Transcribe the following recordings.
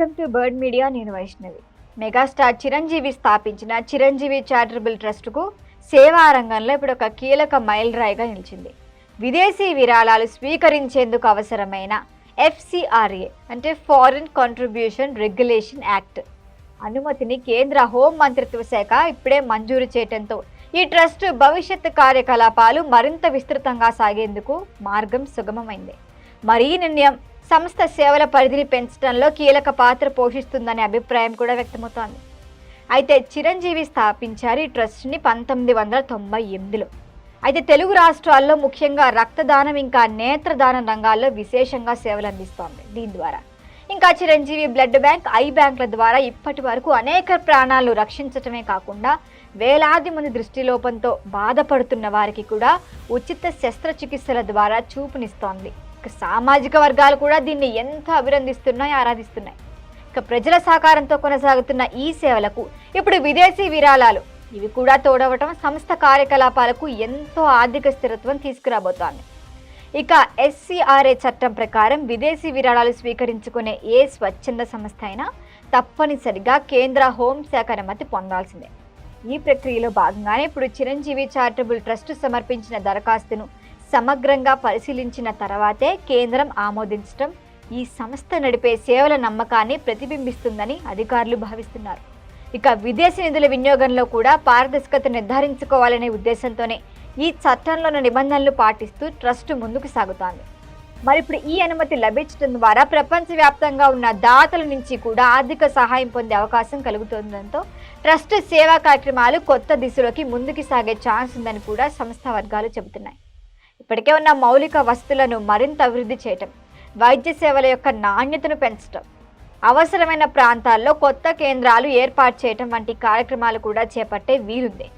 Welcome to bird media. నేను Vaishnavi. Megastar Chiranjeevi స్థాపించిన Chiranjeevi charitable ట్రస్ట్కు సేవా రంగంలో ఇప్పుడు ఒక కీలక మైలురాయిగా నిలిచింది. విదేశీ విరాళాలు స్వీకరించేందుకు అవసరమైన ఎఫ్సిఆర్ఏ అంటే ఫారిన్ కాంట్రిబ్యూషన్ రెగ్యులేషన్ యాక్ట్ అనుమతిని కేంద్ర హోం మంత్రిత్వ శాఖ ఇప్పుడే మంజూరు చేయడంతో ఈ ట్రస్ట్ భవిష్యత్ కార్యకలాపాలు మరింత విస్తృతంగా సాగేందుకు మార్గం సుగమమైంది. మరి ఈ నిర్ణయం సంస్థ సేవల పరిధిని పెంచడంలో కీలక పాత్ర పోషిస్తుందనే అభిప్రాయం కూడా వ్యక్తమవుతోంది. అయితే చిరంజీవి స్థాపించారు ఈ ట్రస్ట్ని పంతొమ్మిది వందల తొంభై ఎనిమిదిలో. అయితే తెలుగు రాష్ట్రాల్లో ముఖ్యంగా రక్తదానం ఇంకా నేత్రదానం రంగాల్లో విశేషంగా సేవలు అందిస్తోంది దీని ద్వారా. ఇంకా చిరంజీవి బ్లడ్ బ్యాంక్ ఐ బ్యాంకుల ద్వారా ఇప్పటి వరకు అనేక ప్రాణాలు రక్షించటమే కాకుండా వేలాది మంది దృష్టిలోపంతో బాధపడుతున్న వారికి కూడా ఉచిత శస్త్రచికిత్సల ద్వారా చూపునిస్తోంది. ఇక సామాజిక వర్గాలు కూడా దీన్ని ఎంతో అభినందిస్తున్నాయి ఆరాధిస్తున్నాయి. ఇక ప్రజల సహకారంతో కొనసాగుతున్న ఈ సేవలకు ఇప్పుడు విదేశీ విరాళాలు. ఇవి కూడా తోడవటం సంస్థ కార్యకలాపాలకు ఎంతో ఆర్థిక స్థిరత్వం తీసుకురాబోతోంది. ఇక ఎస్సీఆర్ఏ చట్టం ప్రకారం విదేశీ విరాళాలు స్వీకరించుకునే ఏ స్వచ్ఛంద సంస్థ అయినా తప్పనిసరిగా కేంద్ర హోంశాఖ అనుమతి పొందాల్సిందే. ఈ ప్రక్రియలో భాగంగానే ఇప్పుడు చిరంజీవి చారిటబుల్ ట్రస్ట్ సమర్పించిన దరఖాస్తును సమగ్రంగా పరిశీలించిన తర్వాతే కేంద్రం ఆమోదించడం. ఈ సంస్థ నడిపే సేవల నమ్మకాన్ని ప్రతిబింబిస్తుందని అధికారులు భావిస్తున్నారు. ఇక విదేశీ నిధుల వినియోగంలో కూడా పారదర్శకత నిర్ధారించుకోవాలనే ఉద్దేశంతోనే ఈ చట్టంలోని నిబంధనలు పాటిస్తూ ట్రస్ట్ ముందుకు సాగుతోంది. మరి ఇప్పుడు ఈ అనుమతి లభించడం ద్వారా ప్రపంచవ్యాప్తంగా ఉన్న దాతల నుంచి కూడా ఆర్థిక సహాయం పొందే అవకాశం కలుగుతుండటంతో ట్రస్ట్ సేవా కార్యక్రమాలు కొత్త దిశలోకి ముందుకు సాగే ఛాన్స్ ఉందని కూడా సంస్థ వర్గాలు చెబుతున్నాయి. ఇప్పటికే ఉన్న మౌలిక వసతులను మరింత అభివృద్ధి చేయటం వైద్య సేవల యొక్క నాణ్యతను పెంచడం అవసరమైన ప్రాంతాల్లో కొత్త కేంద్రాలు ఏర్పాటు చేయటం వంటి కార్యక్రమాలు కూడా చేపట్టే వీలుంది.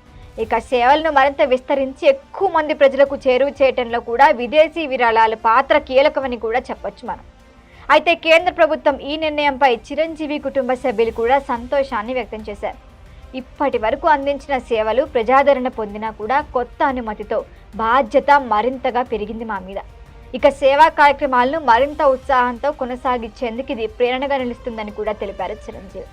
ఇక సేవలను మరింత విస్తరించి ఎక్కువ మంది ప్రజలకు చేరువ చేయటంలో కూడా విదేశీ విరాళాల పాత్ర కీలకమని కూడా చెప్పొచ్చు మనం. అయితే కేంద్ర ప్రభుత్వం ఈ నిర్ణయంపై చిరంజీవి కుటుంబ సభ్యులు కూడా సంతోషాన్ని వ్యక్తం చేశారు. ఇప్పటి వరకు అందించిన సేవలు ప్రజాదరణ పొందినా కూడా కొత్త అనుమతితో బాధ్యత మరింతగా పెరిగింది మా మీద. ఇక సేవా కార్యక్రమాలను మరింత ఉత్సాహంతో కొనసాగించేందుకు ఇది ప్రేరణగా నిలుస్తుందని కూడా తెలిపారు చిరంజీవి.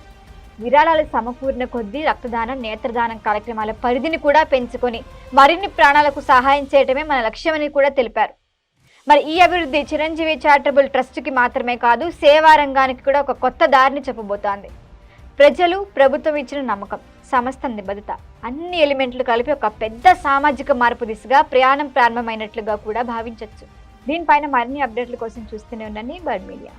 విరాళాలు సమకూరిన కొద్దీ రక్తదానం నేత్రదానం కార్యక్రమాల పరిధిని కూడా పెంచుకొని మరిన్ని ప్రాణాలకు సహాయం చేయటమే మన లక్ష్యమని కూడా తెలిపారు. మరి ఈ అభివృద్ధి చిరంజీవి చారిటబుల్ ట్రస్ట్కి మాత్రమే కాదు సేవా రంగానికి కూడా ఒక కొత్త దారిని చెప్పబోతోంది. ప్రజలు ప్రభుత్వం ఇచ్చిన నమ్మకం సమస్త నిబద్ధత. అన్ని ఎలిమెంట్లు కలిపి ఒక పెద్ద సామాజిక మార్పు దిశగా ప్రయాణం ప్రారంభమైనట్లుగా కూడా భావించవచ్చు దీనిపైన మరిన్ని అప్డేట్ల కోసం చూస్తూనే ఉండండి బర్డ్ మీడియా.